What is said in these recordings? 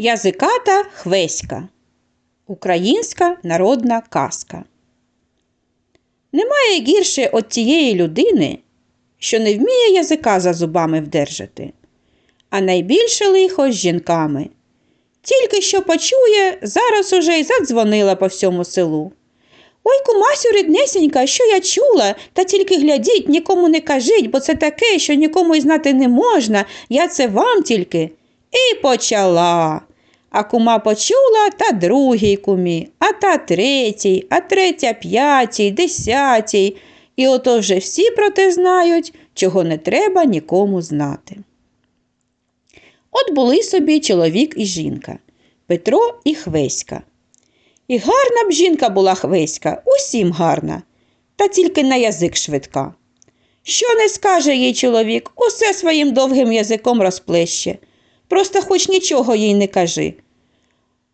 Язиката Хвеська. Українська народна казка. Немає гірше от тієї людини, що не вміє язика за зубами вдержати, а найбільше лихо з жінками. Тільки що почує, зараз уже й задзвонила по всьому селу. Ой, кумасю ріднесенька, що я чула, та тільки глядіть, нікому не кажіть, бо це таке, що нікому й знати не можна, я це вам тільки. І почала. А кума почула та другій кумі, а та третій, а третя п'ятій, десятій. І ото вже всі про те знають, чого не треба нікому знати. От були собі чоловік і жінка Петро і Хвеська. І гарна б жінка була Хвеська, усім гарна, та тільки на язик швидка. Що не скаже їй чоловік, усе своїм довгим язиком розплеще. Просто хоч нічого їй не кажи.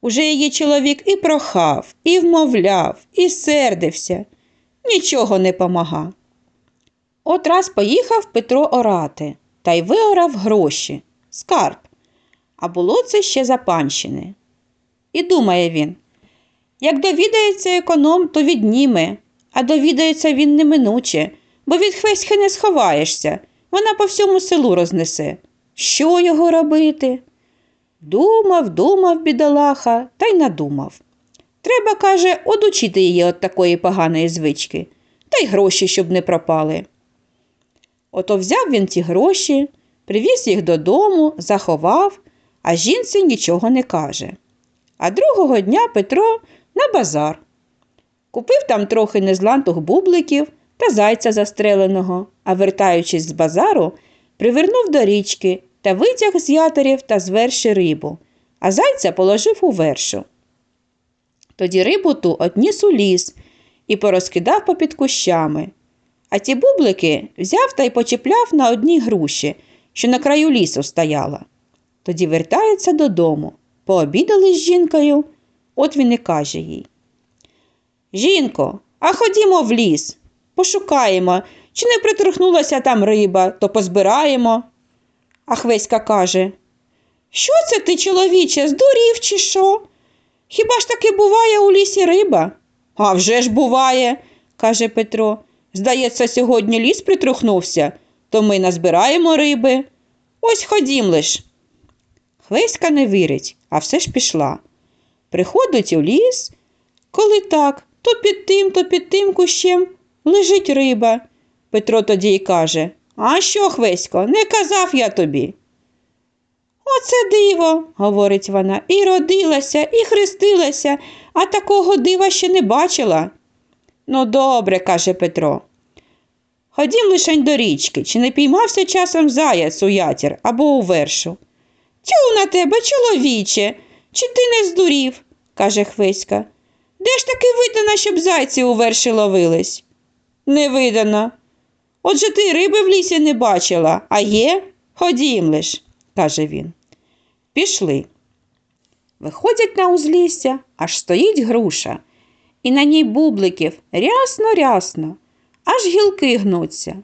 Уже її чоловік і прохав, і вмовляв, і сердився, нічого не помага. От раз поїхав Петро орати та й виорав гроші, скарб. А було це ще за панщини. І думає він, як довідається економ, то відніме, а довідається він неминуче, бо від хвеськи не сховаєшся, вона по всьому селу рознесе. Що його робити? Думав, думав, бідолаха, та й надумав. Треба, каже, одучити її від такої поганої звички, та й гроші, щоб не пропали. Ото взяв він ті гроші, привіз їх додому, заховав, а жінці нічого не каже. А другого дня Петро на базар. Купив там трохи незлантух бубликів та зайця застреленого, а вертаючись з базару, привернув до річки та витяг з ятерів та з верші рибу, а зайця положив у вершу. Тоді рибу ту одніс у ліс і порозкидав попід кущами. А ті бублики взяв та й почіпляв на одній груші, що на краю лісу стояла. Тоді вертається додому. Пообідали з жінкою, от він і каже їй. Жінко, а ходімо в ліс, пошукаємо, чи не притрухнулася там риба, то позбираємо. А Хвеська каже, що це ти, чоловіче, здурів, чи що? Хіба ж таки буває у лісі риба? «А вже ж буває, каже Петро. Здається, сьогодні ліс притрухнувся, то ми назбираємо риби. Ось ходім лиш. Хвеська не вірить, а все ж пішла. Приходить у ліс, коли так, то під тим, то під тим кущем лежить риба. Петро тоді й каже А що, Хвесько, не казав я тобі. Оце диво, говорить вона, і родилася, і хрестилася, а такого дива ще не бачила. Ну, добре, каже Петро. Ходім лишень до річки, чи не піймався часом заяць у ятір або у вершу. Тю на тебе, чоловіче, чи ти не здурів, каже Хвиська. Де ж таки видано, щоб зайці у верші ловились? Не видано. Отже ти риби в лісі не бачила, а є? Ходім лиш, каже він. Пішли. Виходять на узлісся, аж стоїть груша, і на ній бубликів рясно рясно, аж гілки гнуться.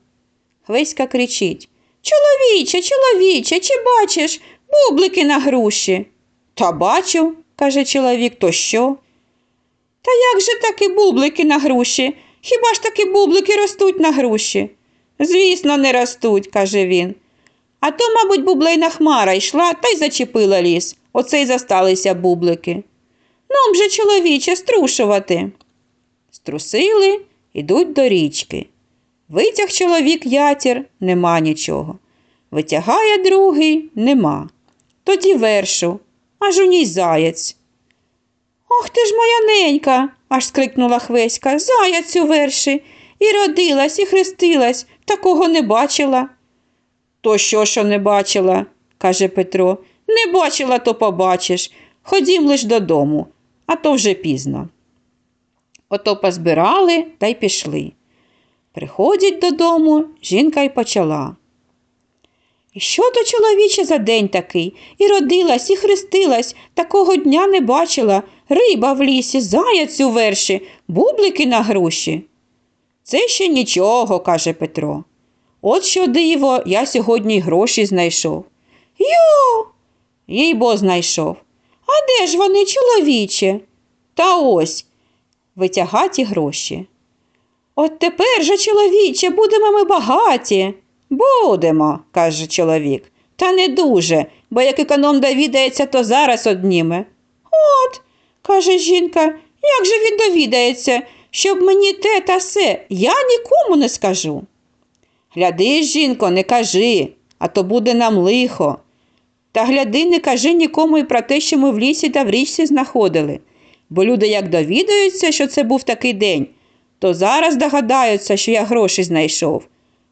Хвиська кричить Чоловіче, чоловіче, чи бачиш бублики на груші? Та бачу, каже чоловік, то що? Та як же таки бублики на груші? Хіба ж таки бублики ростуть на груші? Звісно, не ростуть, каже він. А то, мабуть, бублейна хмара йшла та й зачепила ліс. Оце й засталися бублики. Ну, вже, чоловіче, струшувати. Струсили, ідуть до річки. Витяг чоловік ятір, нема нічого. Витягає другий нема. Тоді вершу, аж у ній заяць. Ох ти ж моя ненька, аж скрикнула Хвеська. Заяць у верші. І родилась, і хрестилась, такого не бачила. То що, що не бачила, каже Петро. Не бачила, то побачиш. Ходім лиш додому, а то вже пізно. Ото позбирали та й пішли. Приходять додому, жінка й почала. І що то, чоловіче, за день такий? І родилась, і хрестилась, такого дня не бачила. Риба в лісі, заяць у верші, бублики на груші. Це ще нічого, каже Петро. От що диво, я сьогодні гроші знайшов. Йо, їй бо знайшов. А де ж вони, чоловіче? Та ось витягаті гроші. От тепер же, чоловіче, будемо ми багаті. Будемо, каже чоловік. Та не дуже, бо як економ довідається, то зараз одніме. От, каже жінка, як же він довідається, щоб мені те та се, я нікому не скажу. Гляди, жінко, не кажи, а то буде нам лихо. Та гляди, не кажи нікому і про те, що ми в лісі та в річці знаходили. Бо люди, як довідаються, що це був такий день, то зараз догадаються, що я гроші знайшов,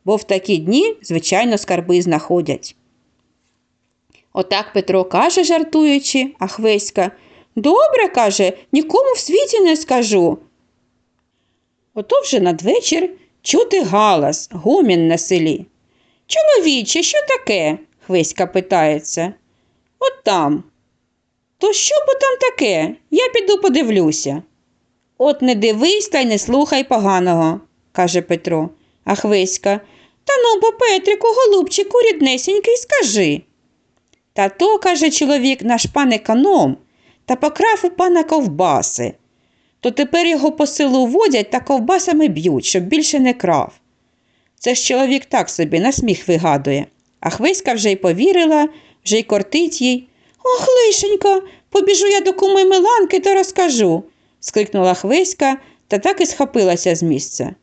бо в такі дні, звичайно, скарби знаходять. Отак Петро каже, жартуючи, а Хвеська Добре, каже, нікому в світі не скажу. Ото вже надвечір чути галас, гомін на селі. Чоловіче, що таке? Хвеська питається. От там. То що бо там таке? Я піду подивлюся. От не дивись та й не слухай поганого, каже Петро. А Хвеська. Та ну, бо Петрику, голубчику, ріднесенький, скажи. Та то, каже чоловік, наш пан економ, та покрав у пана ковбаси. То тепер його по селу водять та ковбасами б'ють, щоб більше не крав. Це ж чоловік так собі на сміх вигадує. А Хвиська вже й повірила, вже й кортить їй. Ох, лишенько, побіжу я до куми Миланки та розкажу, скрикнула Хвиська та так і схопилася з місця.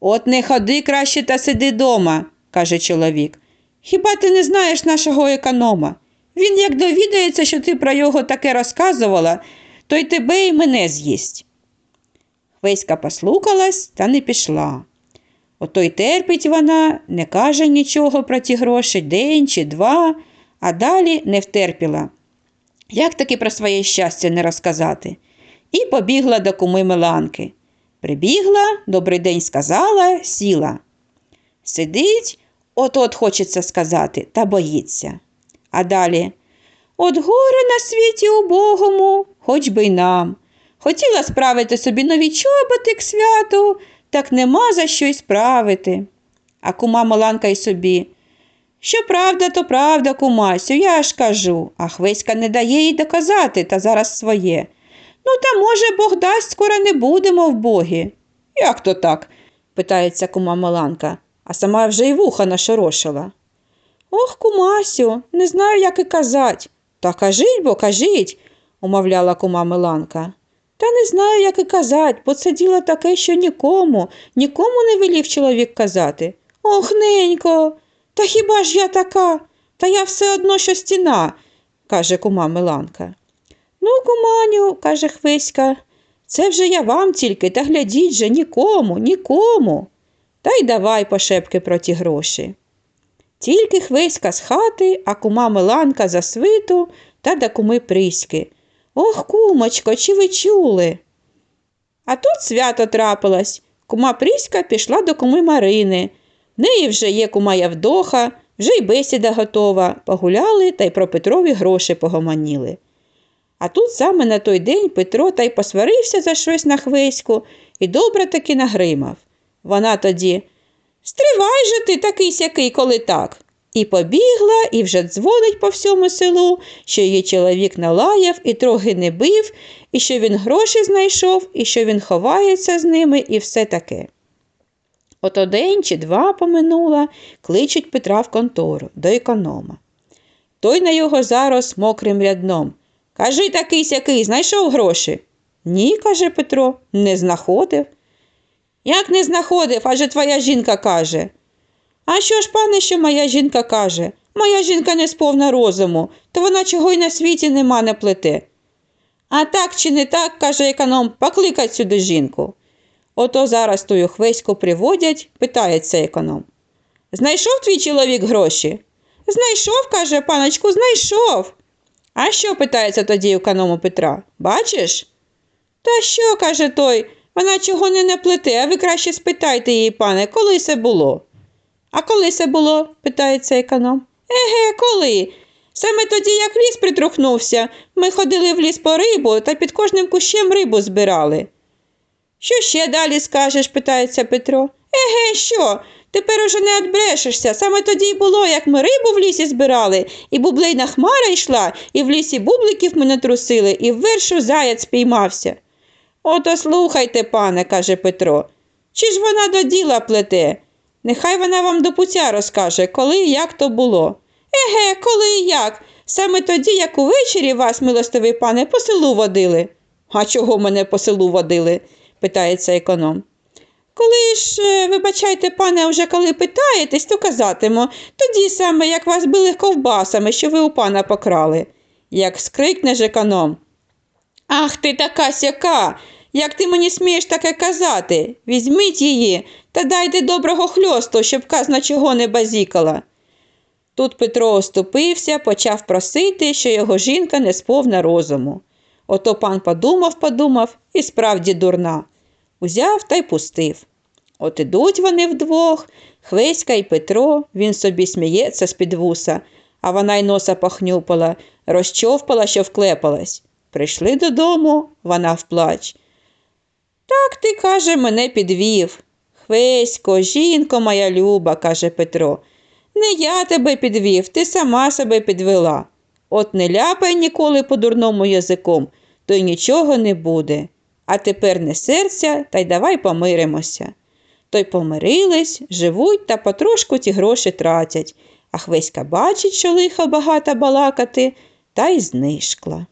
От не ходи краще та сиди дома, каже чоловік. Хіба ти не знаєш нашого економа? Він як довідається, що ти про його таке розказувала, то й тебе і мене з'їсть. Хвиська послухалась та не пішла. Ото й терпить вона, не каже нічого про ті гроші день чи два, а далі не втерпіла. Як таки про своє щастя не розказати? І побігла до куми Миланки. Прибігла, добрий день сказала, сіла. Сидить, от-от хочеться сказати, та боїться. А далі От горе на світі убогому, хоч би й нам. Хотіла справити собі нові чоботи к святу, так нема за що й справити. А кума Маланка й собі. Що правда, то правда, кумасю, я ж кажу, а Хвеська не дає їй доказати та зараз своє. Ну, та, може, Бог дасть, скоро не будемо в богі. Як то так? питається кума Маланка, а сама вже й вуха нашорошила. Ох, кумасю, не знаю, як і казать. Та кажіть бо, кажіть, умовляла кума Миланка. Та не знаю, як і казать, бо це діло таке, що нікому, нікому не велів чоловік казати. Ох, ненько, та хіба ж я така? Та я все одно, що стіна, каже кума Миланка. Ну, куманю, каже Хвиська, це вже я вам тільки, та глядіть же нікому, нікому. Та й давай пошепки про ті гроші. Тільки Хвиська з хати, а кума Миланка за свиту та до куми Приськи. Ох, кумочко, чи ви чули? А тут свято трапилось. Кума Приська пішла до куми Марини. В неї вже є кума Явдоха, вже й бесіда готова. Погуляли та й про Петрові гроші погомоніли. А тут саме на той день Петро та й посварився за щось на хвиську і добре таки нагримав. Вона тоді Стривай же ти такий сякий, коли так. І побігла, і вже дзвонить по всьому селу, що її чоловік налаяв і трохи не бив, і що він гроші знайшов, і що він ховається з ними, і все таке. Ото день чи два поминула, кличуть Петра в контору до економа. Той на його зараз мокрим рядном. Кажи такий сякий, знайшов гроші? Ні, каже Петро, не знаходив. Як не знаходив, адже твоя жінка каже. А що ж, пане, що моя жінка каже? Моя жінка не сповна розуму, то вона чого й на світі нема не плете. А так чи не так, каже економ, покликать сюди жінку. Ото зараз тую хвеську приводять, питається економ. Знайшов твій чоловік гроші? Знайшов, каже паночку, знайшов. А що питається тоді економу Петра? Бачиш? Та що, каже той, вона чого не наплете, а ви краще спитайте її, пане, коли це було? А коли це було? питається економ. Еге, коли? Саме тоді, як ліс притрухнувся, ми ходили в ліс по рибу та під кожним кущем рибу збирали. Що ще далі скажеш? питається Петро. Еге, що? Тепер уже не відбрешешся. Саме тоді й було, як ми рибу в лісі збирали, і бублейна хмара йшла, і в лісі бубликів мене трусили, і в вершу заяць спіймався. Ото слухайте, пане, каже Петро. Чи ж вона до діла плете? Нехай вона вам до пуття розкаже, коли і як то було. Еге, коли і як? Саме тоді, як увечері вас, милостивий пане, по селу водили. А чого мене по селу водили? питається економ. Коли ж, е, вибачайте, пане, вже коли питаєтесь, то казатиму, тоді саме, як вас били ковбасами, що ви у пана покрали. Як скрикне ж економ. Ах ти така сяка! Як ти мені смієш таке казати? Візьміть її та дайте доброго хльосту, щоб казна чого не базікала. Тут Петро оступився, почав просити, що його жінка не сповна розуму. Ото пан подумав, подумав і справді дурна. Узяв та й пустив. От ідуть вони вдвох, Хвеська і Петро, він собі сміється з-під вуса, а вона й носа похнюпала, розчовпала, що вклепалась. Прийшли додому, вона вплач. Так ти, каже, мене підвів. Хвесько, жінко моя люба, каже Петро. Не я тебе підвів, ти сама себе підвела. От не ляпай ніколи по дурному язиком, то й нічого не буде. А тепер не серця, та й давай помиримося. То й помирились, живуть та потрошку ті гроші тратять, а Хвеська бачить, що лихо багато балакати, та й знишкла.